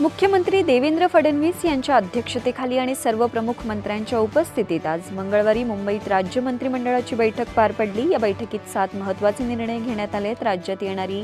मुख्यमंत्री देवेंद्र फडणवीस यांच्या अध्यक्षतेखाली आणि सर्व प्रमुख मंत्र्यांच्या उपस्थितीत आज मंगळवारी मुंबईत राज्य मंत्रिमंडळाची बैठक पार पडली. या बैठकीत सात महत्त्वाचे निर्णय घेण्यात आले आहेत राज्यात येणारी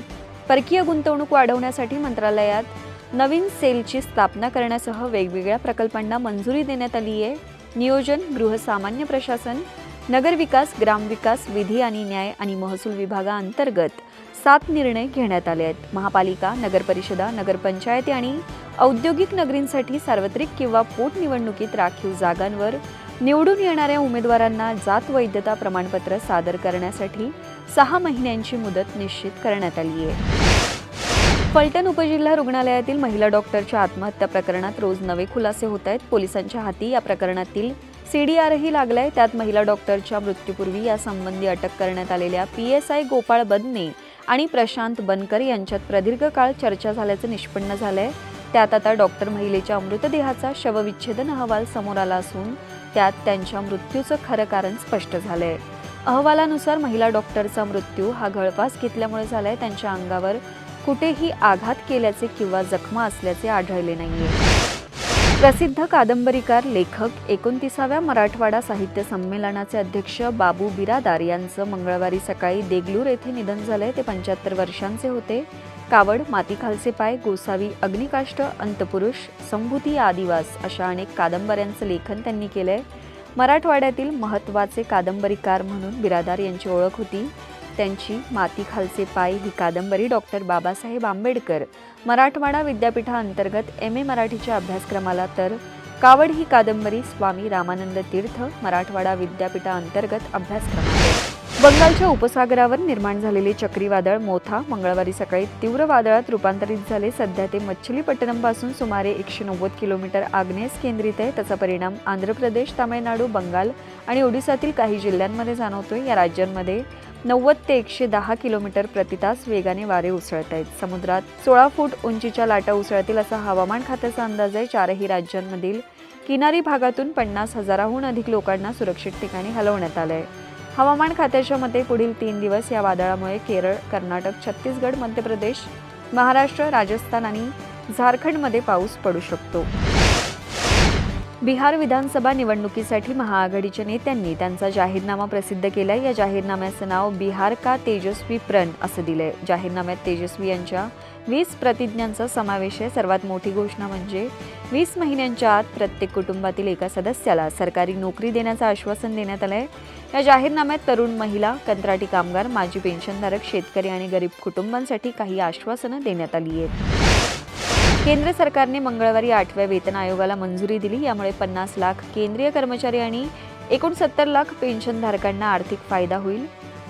परकीय गुंतवणूक वाढवण्यासाठी मंत्रालयात नवीन सेलची स्थापना करण्यासह वेगवेगळ्या प्रकल्पांना मंजुरी देण्यात आली आहे. नियोजन गृहसामान्य प्रशासन नगरविकास ग्रामविकास विधी आणि न्याय आणि महसूल विभागाअंतर्गत सात निर्णय घेण्यात आले आहेत. महापालिका नगरपरिषदा नगरपंचायती आणि औद्योगिक नगरींसाठी सार्वत्रिक किंवा पोटनिवडणुकीत राखीव जागांवर निवडून येणाऱ्या उमेदवारांना जात वैधता प्रमाणपत्र सादर करण्यासाठी सहा महिन्यांची मुदत निश्चित करण्यात आली आहे. फलटण उपजिल्हा रुग्णालयातील महिला डॉक्टरच्या आत्महत्या प्रकरणात रोज नवे खुलासे होत आहेत. पोलिसांच्या हाती या प्रकरणातील सीडीआरही लागलाय. त्यात महिला डॉक्टरच्या मृत्यूपूर्वी यासंबंधी अटक करण्यात आलेल्या P S I Gopal Badne आणि प्रशांत बनकर यांच्यात प्रदीर्घ काळ चर्चा झाल्याचं निष्पन्न झालंय. त्यात आता डॉक्टर महिलेच्या मृतदेहाचा शवविच्छेदन अहवाल समोर आला असून त्यात त्यांच्या मृत्यूचं खरं कारण स्पष्ट झालंय. अहवालानुसार महिला डॉक्टरचा मृत्यू हा गळफास घेतल्यामुळे झालाय. त्यांच्या अंगावर कुठेही आघात केल्याचे किंवा जखमा असल्याचे आढळले नाहीये. प्रसिद्ध कादंबरीकार लेखक एकोणतीसाव्या मराठवाडा साहित्य संमेलनाचे अध्यक्ष बाबू बिरादार यांचं मंगळवारी सकाळी देगलूर येथे निधन झालंय. ते पंच्याहत्तर वर्षांचे होते. कावड मातीखालचे पाय गोसावी अग्निकाष्ट अंतपुरुष संभूती आदिवास अशा अनेक कादंबऱ्यांचं लेखन त्यांनी केलंय. मराठवाड्यातील महत्त्वाचे कादंबरीकार म्हणून बिरादार यांची ओळख होती. त्यांची मातीखालचे पाय ही कादंबरी डॉक्टर बाबासाहेब आंबेडकर. मराठवाडा विद्यापीठाअंतर्गत एम ए मराठीच्या अभ्यासक्रमाला तर कावड ही कादंबरी स्वामी रामानंद तीर्थ मराठवाडा विद्यापीठाअंतर्गत अभ्यासक्रमाला बंगालच्या उपसागरावर निर्माण झालेले चक्रीवादळ मोथा मंगळवारी सकाळी तीव्र वादळात रूपांतरित झाले. सध्या ते मच्छलीपट्टणमपासून सुमारे एकशे नव्वद किलोमीटर आग्नेस केंद्रित आहे. त्याचा परिणाम आंध्र प्रदेश तामिळनाडू बंगाल आणि ओडिसातील काही जिल्ह्यांमध्ये जाणवतोय. या राज्यांमध्ये नव्वद ते एकशे दहा किलोमीटर प्रतितास वेगाने वारे उसळत आहेत. समुद्रात सोळा फूट उंचीच्या लाटा उसळतील असा हवामान खात्याचा अंदाज आहे. चारही राज्यांमधील किनारी भागातून पन्नास हजाराहून अधिक लोकांना सुरक्षित ठिकाणी हलवण्यात आलं आहे हवामान खात्याच्या मते पुढील तीन दिवस या वादळामुळे केरळ कर्नाटक छत्तीसगड मध्य प्रदेश महाराष्ट्र राजस्थान आणि झारखंडमध्ये पाऊस पडू शकतो. बिहार विधानसभा निवडणुकीसाठी महाआघाडीच्या नेत्यांनी त्यांचा जाहीरनामा प्रसिद्ध केलाय. या जाहीरनाम्याचं नाव बिहार का तेजस्वी प्रण असं दिलंय. जाहीरनाम्यात तेजस्वी यांच्या वीस प्रतिज्ञांचा समावेश आहे. सर्वात मोठी घोषणा म्हणजे वीस महिन्यांच्या आत प्रत्येक कुटुंबातील एका सदस्याला सरकारी नोकरी देण्याचं आश्वासन देण्यात आलंय. या जाहीरनाम्यात तरुण महिला कंत्राटी कामगार माजी पेन्शनधारक शेतकरी आणि गरीब कुटुंबांसाठी काही आश्वासनं देण्यात आली आहेत. केंद्र सरकारने मंगळवारी आठव्या वेतन आयोगाला मंजुरी दिली. यामुळे पन्नास लाख केंद्रीय कर्मचारी आणि एकोणसत्तर लाख पेन्शनधारकांना आर्थिक फायदा होईल.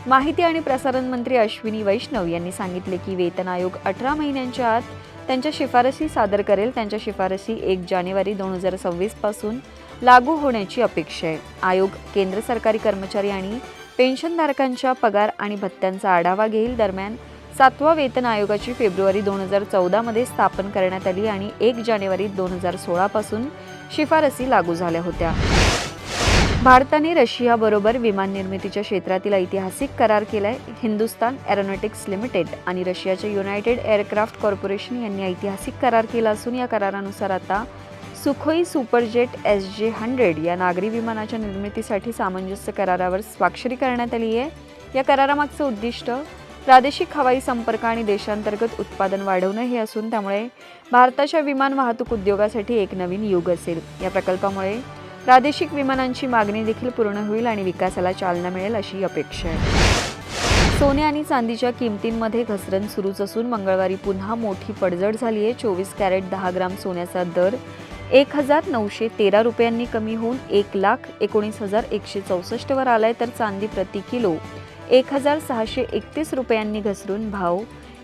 माहिती आणि प्रसारण मंत्री अश्विनी वैष्णव यांनी सांगितले की वेतन आयोग अठरा महिन्यांच्या आत त्यांच्या शिफारसी सादर करेल. त्यांच्या शिफारसी एक जानेवारी दोन हजार सव्वीसपासून लागू होण्याची अपेक्षा आहे. आयोग केंद्र सरकारी कर्मचारी आणि पेन्शनधारकांच्या पगार आणि भत्त्यांचा आढावा घेईल. दरम्यान सातवा वेतन आयोगाची फेब्रुवारी दोन हजार चौदामध्ये स्थापन करण्यात आली आणि एक जानेवारी दोन हजार सोळापासून शिफारसी लागू झाल्या होत्या. भारताने रशियाबरोबर विमान निर्मितीच्या क्षेत्रातील ऐतिहासिक करार केलाय. हिंदुस्तान एरोनॉटिक्स लिमिटेड आणि रशियाच्या युनायटेड एअरक्राफ्ट कॉर्पोरेशन यांनी ऐतिहासिक करार केला असून या करारानुसार आता Sukhoi Superjet S J hundred या नागरी विमानाच्या निर्मितीसाठी सामंजस्य करारावर स्वाक्षरी करण्यात आली आहे या करारामागचं उद्दिष्ट प्रादेशिक हवाई संपर्क आणि देशांतर्गत उत्पादन वाढवणं हे असून त्यामुळे भारताच्या विमान वाहतूक उद्योगासाठी एक नवीन युग असेल. या प्रकल्पामुळे प्रादेशिक विमानांची मागणी देखील पूर्ण होईल आणि विकासाला चालना मिळेल अशी अपेक्षा आहे. सोने आणि चांदीच्या किमतींमध्ये घसरण सुरूच असून मंगळवारी पुन्हा मोठी पडझड झाली आहे चोवीस कॅरेट दहा ग्राम सोन्याचा दर एक हजार नऊशे तेरा रुपयांनी कमी होऊन एक लाख एकोणीस हजार एकशे चौसष्टवर आलाय. तर चांदी प्रति किलो एक हजार सहाशे एकतीस रुपयांनी घसरून भाव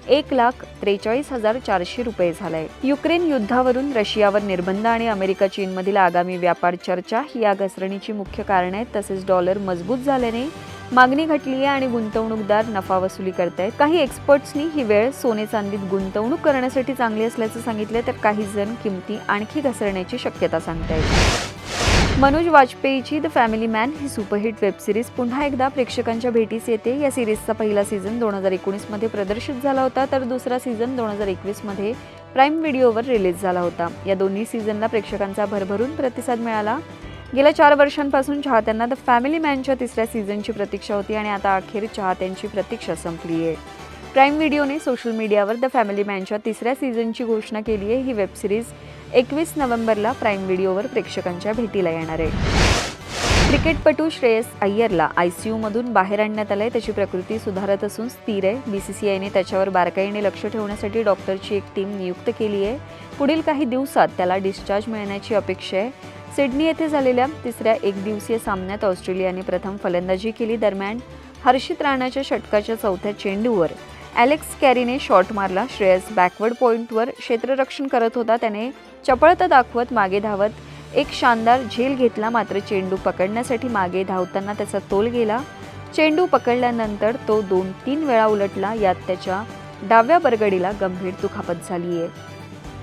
एक लाख त्रेचाळीस हजार चारशे रुपये झालाय. युक्रेन युद्धावरून रशियावर निर्बंध आणि अमेरिका चीनमधील आगामी व्यापार चर्चा ही या घसरणीची मुख्य कारण आहेत. तसेच डॉलर मजबूत झाल्याने मागणी घटली आहे आणि गुंतवणूकदार नफा वसुली करतायत. काही एक्सपर्ट्सनी ही वेळ सोने चांदीत गुंतवणूक करण्यासाठी चांगली असल्याचं सांगितलं तर काही जण किमती आणखी घसरण्याची शक्यता सांगतायत. मनोज वाजपेयीची द फॅमिली मॅन ही सुपरहिट वेब सिरीज पुन्हा एकदा प्रेक्षकांच्या भेटीस येते. या सिरीजचा पहिला सीझन दोन हजार एकोणीसमध्ये प्रदर्शित झाला होता तर दुसरा सीझन दोन हजार एकवीसमध्ये प्राईम व्हिडिओवर रिलीज झाला होता. या दोन्ही सीझनला प्रेक्षकांचा भरभरून प्रतिसाद मिळाला. गेल्या चार वर्षांपासून चाहत्यांना द फॅमिली मॅनच्या तिसऱ्या सीझनची प्रतीक्षा होती आणि आता अखेर चाहत्यांची प्रतीक्षा संपली आहे प्राईम व्हिडिओने सोशल मीडियावर द फॅमिली मॅनच्या तिसऱ्या सीझनची घोषणा केली आहे. ही वेबसिरीज एकवीस नोव्हेंबरला प्राईम व्हिडिओवर प्रेक्षकांच्या भेटीला येणार आहे. क्रिकेटपटू श्रेयस अय्यरला आय सी यूमधून बाहेर आणण्यात आलंय. त्याची प्रकृती सुधारत असून स्थिर आहे. बी सी सी आयने त्याच्यावर बारकाईने लक्ष ठेवण्यासाठी डॉक्टरची एक टीम नियुक्त केली आहे. पुढील काही दिवसात त्याला डिस्चार्ज मिळण्याची अपेक्षा आहे. सिडनी येथे झालेल्या तिसऱ्या एकदिवसीय सामन्यात ऑस्ट्रेलियाने प्रथम फलंदाजी केली. दरम्यान हर्षित राणाच्या षटकाच्या चौथ्या चेंडूवर ॲलेक्स कॅरीने शॉट मारला. श्रेयस बॅकवर्ड पॉईंटवर क्षेत्ररक्षण करत होता. त्याने चपळता दाखवत मागे धावत एक शानदार झेल घेतला. मात्र चेंडू पकडण्यासाठी मागे धावताना त्याचा तोल गेला. चेंडू पकडल्यानंतर तो दोन तीन वेळा उलटला. यात त्याच्या डाव्या बरगडीला गंभीर दुखापत झाली आहे